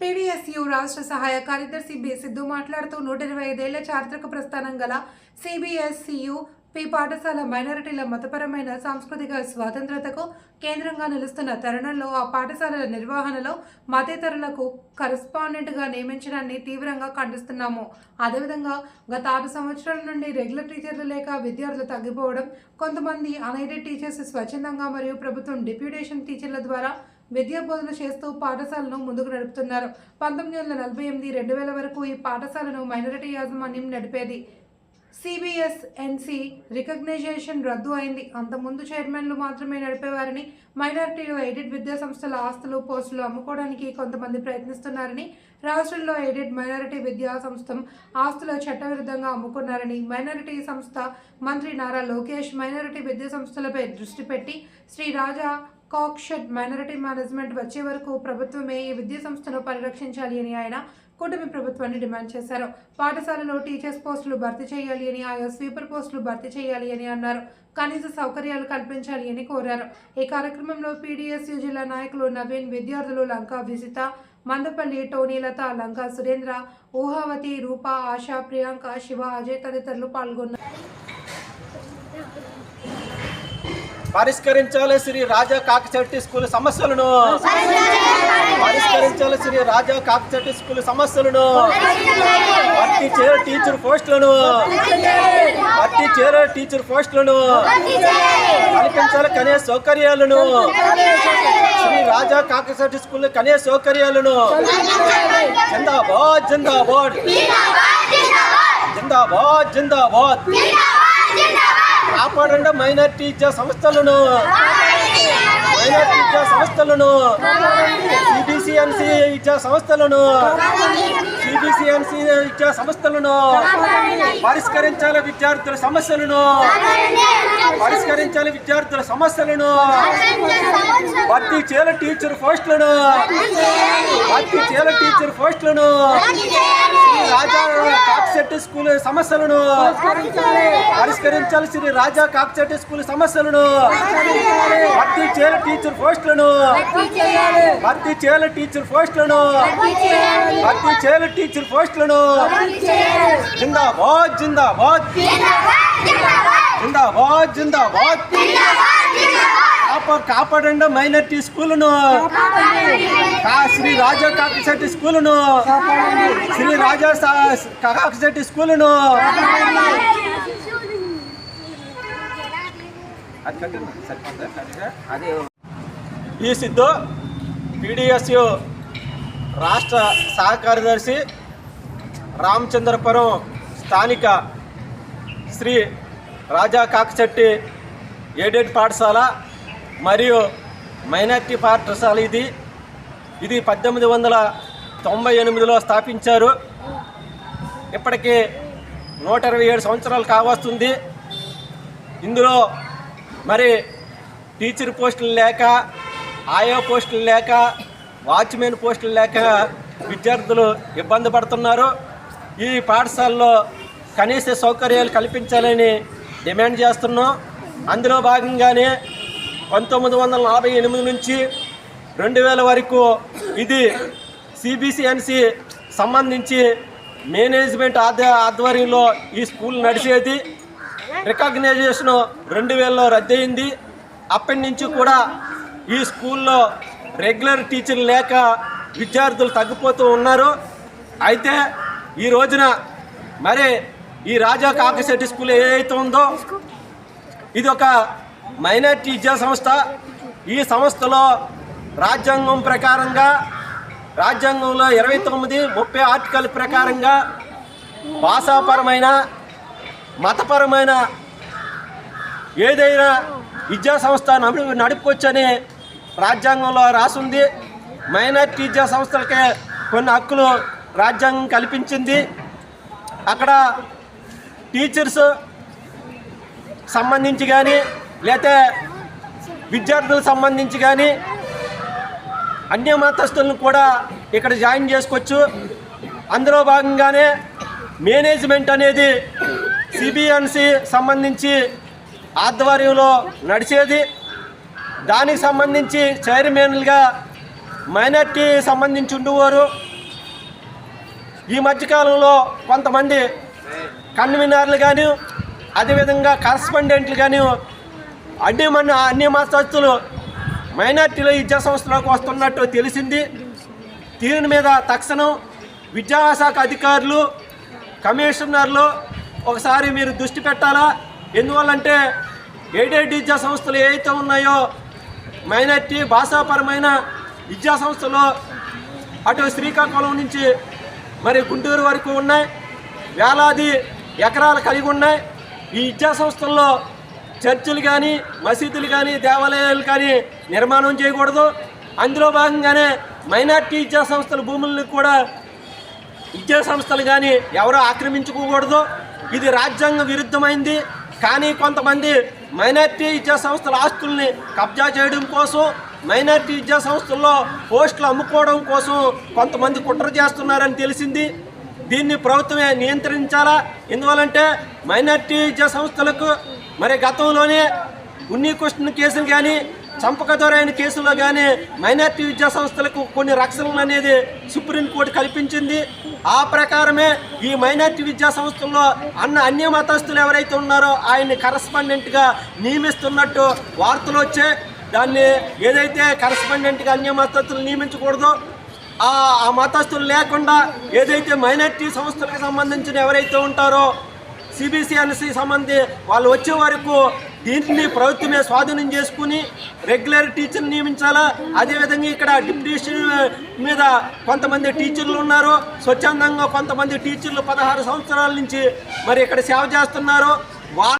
PDSU రాష్ట్ర సహాయ కార్యదర్శి బి సిద్ధు మాట్లాడుతూ నూట ఇరవై ఐదేళ్ళ చారిత్రక ప్రస్థానం గల సిబిఎస్సియు పి పాఠశాల మైనారిటీల మతపరమైన సాంస్కృతిక స్వాతంత్రతకు కేంద్రంగా నిలుస్తున్న తరుణంలో ఆ పాఠశాలల నిర్వహణలో మతేతరులకు కరస్పాండెంట్గా నియమించడాన్ని తీవ్రంగా ఖండిస్తున్నాము. అదేవిధంగా గత ఆరు సంవత్సరాల నుండి రెగ్యులర్ టీచర్లు లేక విద్యార్థులు తగ్గిపోవడం కొంతమంది అనైడెడ్ టీచర్స్ స్వచ్ఛందంగా మరియు ప్రభుత్వం డిప్యూటేషన్ టీచర్ల ద్వారా విద్యా బోధన చేస్తూ పాఠశాలను ముందుకు నడుపుతున్నారు. పంతొమ్మిది వందల నలభై ఎనిమిది రెండు వేల వరకు ఈ పాఠశాలను మైనారిటీ యాజమాన్యం నడిపేది. సిబిఎస్ రికగ్నైజేషన్ రద్దు అయింది. అంతకుముందు చైర్మన్లు మాత్రమే నడిపేవారని మైనారిటీలు ఎయిడెడ్ విద్యా సంస్థల ఆస్తులు పోస్టులు అమ్ముకోవడానికి కొంతమంది ప్రయత్నిస్తున్నారని రాష్ట్రంలో ఎయిడెడ్ మైనారిటీ విద్యా సంస్థ ఆస్తుల చట్టవిరుద్ధంగా అమ్ముకున్నారని మైనారిటీ సంస్థ మంత్రి నారా లోకేష్ మైనారిటీ విద్యా సంస్థలపై దృష్టి పెట్టి శ్రీ రాజా కాక్షడ్ మైనారిటీ మేనేజ్మెంట్ వచ్చే వరకు ప్రభుత్వమే ఈ విద్యా సంస్థను పరిరక్షించాలి అని ఆయన కూటమి ప్రభుత్వాన్ని డిమాండ్ చేశారు. పాఠశాలలో టీచర్స్ పోస్టులు భర్తీ చేయాలి అని ఆయా స్వీపర్ పోస్టులు భర్తీ చేయాలి అని అన్నారు. కనీస సౌకర్యాలు కల్పించాలి అని కోరారు. ఈ కార్యక్రమంలో పీడీఎస్యు జిల్లా నాయకులు నవీన్ విద్యార్థులు లంకా విజిత మందపల్లి టోనీలత లంకా సురేంద్ర ఊహావతి రూప ఆశా ప్రియాంక శివ అజయ్ తదితరులు పాల్గొన్నారు. పరిష్కరించాలి శ్రీ రాజా కాకచెట్టి స్కూల్ సమస్యలను. పరిష్కరించాలి శ్రీ రాజా కాకచెట్టి స్కూల్ సమస్యలను. భర్తీ చేరే టీచర్ పోస్టులను. భర్తీ చేరే టీచర్ పోస్టులను. కల్పించాలి కనీస సౌకర్యాలను. శ్రీ రాజా కాకచెట్టి స్కూల్ కనీస సౌకర్యాలను. జిందాబాద్ జిందాబాద్. జిందాబాద్ జిందాబాద్. కాపాడండి మైనార్టీ విద్యా సంస్థలను. మైనార్టీ విద్యా సంస్థలను. సిబిసిఎన్సి విద్యా సంస్థలను. సిబిసిఎన్సి విద్యా సంస్థలను. పరిష్కరించాలి విద్యార్థుల సమస్యలను. పరిష్కరించాలి విద్యార్థుల సమస్యలను. భర్తీ చేయాలి టీచర్ పోస్టులను. భర్తీ చేయాలి టీచర్ పోస్టులను. శ్రీ రాజా కాక్సెట్టి స్కూల్ సమస్యలను. పరిష్కరించాలి శ్రీ రాజా కాక్సెట్ స్కూల్ సమస్యలను. భర్తీ చేయాలి టీచర్ పోస్టులను. భర్తీ చేయాలి టీచర్ పోస్టులను. భర్తీ చేయాలి టీచర్ పోస్టులను. జిందాబాద్ జిందాబాద్. జిందాబాద్! జిందాబాద్ కాపా కాపాడండి మైనార్టీ స్కూలును! శ్రీ రాజా కాకిశెట్టి స్కూలును! శ్రీ రాజా కాకిశెట్టి స్కూలును! ఈ సిద్ధు పీడిఎస్యు రాష్ట్ర సహకార్యదర్శి రామచంద్రపురం స్థానిక శ్రీ రాజా కాకచెట్టి ఎయిడెడ్ పాఠశాల మరియు మైనార్టీ పాఠశాల ఇది. ఇది పద్దెనిమిది వందల తొంభై ఎనిమిదిలో స్థాపించారు. ఇప్పటికీ నూట ఇరవై ఏడు సంవత్సరాలు కావస్తుంది. ఇందులో మరి టీచర్ పోస్టులు లేక ఆయా పోస్టులు లేక వాచ్మెన్ పోస్టులు లేక విద్యార్థులు ఇబ్బంది పడుతున్నారు. ఈ పాఠశాలలో కనీస సౌకర్యాలు కల్పించాలని డిమాండ్ చేస్తున్నాం. అందులో భాగంగానే పంతొమ్మిది వందల నలభై ఎనిమిది నుంచి రెండు వేల వరకు ఇది సిబిసిఎన్సి సంబంధించి మేనేజ్మెంట్ ఆధ్వ ఆధ్వర్యంలో ఈ స్కూల్ నడిచేది. రికగ్నైజేషన్ రెండు వేలలో రద్దయింది. అప్పటి నుంచి కూడా ఈ స్కూల్లో రెగ్యులర్ టీచర్లు లేక విద్యార్థులు తగ్గిపోతూ ఉన్నారు. అయితే ఈ రోజున మరి ఈ రాజా కాకశెట్టి స్కూల్ ఏదైతే ఉందో ఇది ఒక మైనార్టీ విద్యా సంస్థ. ఈ సంస్థలో రాజ్యాంగం ప్రకారంగా రాజ్యాంగంలో ఇరవై తొమ్మిది ముప్పై ఆర్టికల్ ప్రకారంగా భాషాపరమైన మతపరమైన ఏదైనా విద్యా సంస్థ నడు నడుపుకొచ్చని రాజ్యాంగంలో రాసుంది. మైనార్టీ విద్యా సంస్థలకే కొన్ని హక్కులు రాజ్యాంగం కల్పించింది. అక్కడ టీచర్స్ సంబంధించి కానీ లేతే విద్యార్థులకు సంబంధించి కానీ అన్య మతస్థులను కూడా ఇక్కడ జాయిన్ చేసుకోవచ్చు. అందులో భాగంగానే మేనేజ్మెంట్ అనేది సిబిఎన్సి సంబంధించి ఆధ్వర్యంలో నడిచేది. దానికి సంబంధించి చైర్మన్లుగా మైనార్టీ సంబంధించి ఉండేవారు. ఈ మధ్యకాలంలో కొంతమంది కన్వీనర్లు కానీ అదేవిధంగా కరస్పాండెంట్లు కానీ అన్ని మన అన్ని మతస్థులు మైనార్టీలు విద్యా సంస్థలకు వస్తున్నట్టు తెలిసింది. దీని మీద తక్షణం విద్యాశాఖ అధికారులు కమిషనర్లు ఒకసారి మీరు దృష్టి పెట్టాలా? ఎందువల్లంటే ఎయిడెడ్ విద్యా సంస్థలు ఏవైతే ఉన్నాయో మైనార్టీ భాషాపరమైన విద్యా సంస్థలు అటు శ్రీకాకుళం నుంచి మరి గుంటూరు వరకు ఉన్నాయి. వేలాది ఎకరాలు కలిగి ఉన్నాయి ఈ విద్యా సంస్థల్లో చర్చిలు కానీ మసీదులు కానీ దేవాలయాలు కానీ నిర్మాణం చేయకూడదు. అందులో భాగంగానే మైనార్టీ విద్యా సంస్థల భూములను కూడా విద్యా సంస్థలు కానీ ఎవరో ఆక్రమించుకోకూడదు. ఇది రాజ్యాంగ విరుద్ధమైంది. కానీ కొంతమంది మైనార్టీ విద్యా సంస్థల ఆస్తుల్ని కబ్జా చేయడం కోసం మైనార్టీ విద్యా సంస్థల్లో పోస్టులు అమ్ముకోవడం కోసం కొంతమంది కుట్ర చేస్తున్నారని తెలిసింది. దీన్ని ప్రభుత్వమే నియంత్రించాలా? ఎందువలంటే మైనార్టీ సంస్థలకు మరి గతంలోనే ఉన్ని క్వశ్చన్ కేసులు కానీ చంపకదొరైన కేసుల్లో కానీ మైనార్టీ విద్యా సంస్థలకు కొన్ని రక్షణలు అనేది సుప్రీంకోర్టు కల్పించింది. ఆ ప్రకారమే ఈ మైనార్టీ విద్యా సంస్థల్లో అన్న అన్య మతస్థులు ఎవరైతే ఉన్నారో ఆయన్ని కరస్పాండెంట్గా నియమిస్తున్నట్టు వార్తలు వచ్చాయి. దాన్ని ఏదైతే కరస్పాండెంట్గా అన్య మతస్థులు నియమించకూడదో ఆ మతస్థులు లేకుండా ఏదైతే మైనార్టీ సంస్థలకు సంబంధించిన ఎవరైతే ఉంటారో సిబిసిఎన్సి సంబంధి వాళ్ళు వచ్చే వరకు దీన్ని ప్రభుత్వమే స్వాధీనం చేసుకుని రెగ్యులర్ టీచర్ని నియమించాలా? అదేవిధంగా ఇక్కడ డిప్యూటేషన్ మీద కొంతమంది టీచర్లు ఉన్నారు. స్వచ్ఛందంగా కొంతమంది టీచర్లు పదహారు సంవత్సరాల నుంచి మరి ఇక్కడ సేవ చేస్తున్నారు.